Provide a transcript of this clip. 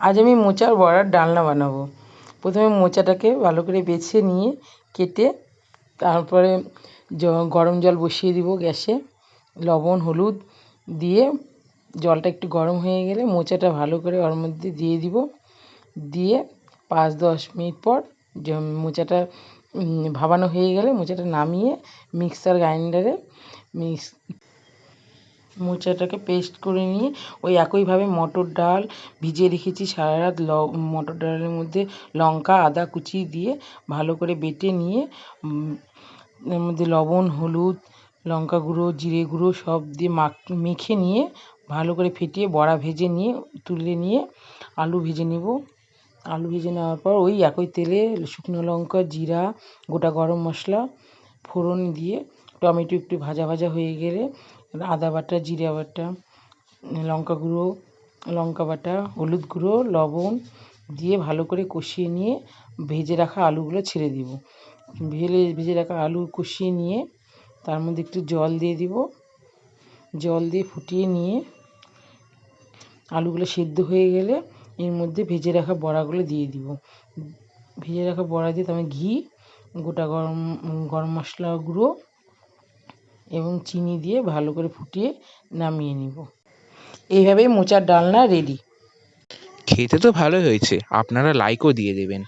আজ আমি মোচার বড়ার ডালনা বানাবো। প্রথমে মোচাটাকে ভালো করে বেছে নিয়ে কেটে তারপরে গরম জল বসিয়ে দিব গ্যাসে। লবণ, হলুদ দিয়ে জলটা একটু গরম হয়ে গেলে মোচাটা ভালো করে ওর মধ্যে দিয়ে দিব। দিয়ে পাঁচ, দশ মিনিট পর মোচাটা ভাবানো হয়ে গেলে মোচাটা নামিয়ে মিক্সার গ্রাইন্ডারে মিক্স মোচাটাকে পেস্ট করে নিয়ে ওই একইভাবে মটর ডাল ভিজিয়ে রেখেছি সারা রাত ল, মটর ডালের মধ্যে লঙ্কা, আদা কুচি দিয়ে ভালো করে বেটে নিয়ে এর মধ্যে লবণ, হলুদ, লঙ্কা গুঁড়ো, জিরে গুঁড়ো সব দিয়ে মাখ, মেখে নিয়ে ভালো করে ফেটিয়ে বড়া ভেজে নিয়ে তুলে নিয়ে আলু ভেজে নেব। আলু ভেজে নেওয়ার পর ওই একই তেলে শুকনো লঙ্কা, জিরা, গোটা গরম মশলা, ফোড়ন দিয়ে, টমেটো একটু ভাজা ভাজা হয়ে গেলে আদা বাটা, জিরা বাটা, লঙ্কা গুঁড়ো, লঙ্কা বাটা, হলুদ গুঁড়ো, লবণ দিয়ে ভালো করে কষিয়ে নিয়ে ভেজে রাখা আলুগুলো ছেড়ে দিব। ভেলে, ভেজে রাখা আলু কষিয়ে নিয়ে তার মধ্যে একটু জল দিয়ে দিব। জল দিয়ে ফুটিয়ে নিয়ে আলুগুলো সেদ্ধ হয়ে গেলে এর মধ্যে ভেজে রাখা বড়াগুলো দিয়ে দিব। ভেজে রাখা বড়া দিয়ে তারপরে ঘি, গোটা গরম গরম মশলা গুঁড়ো এবং চিনি দিয়ে ভালো করে ফুটিয়ে নামিয়ে নিব। এইভাবেই মোচার ডালনা রেডি খেতে তো ভালোই হয়েছে, আপনারা লাইকও দিয়ে দেবেন।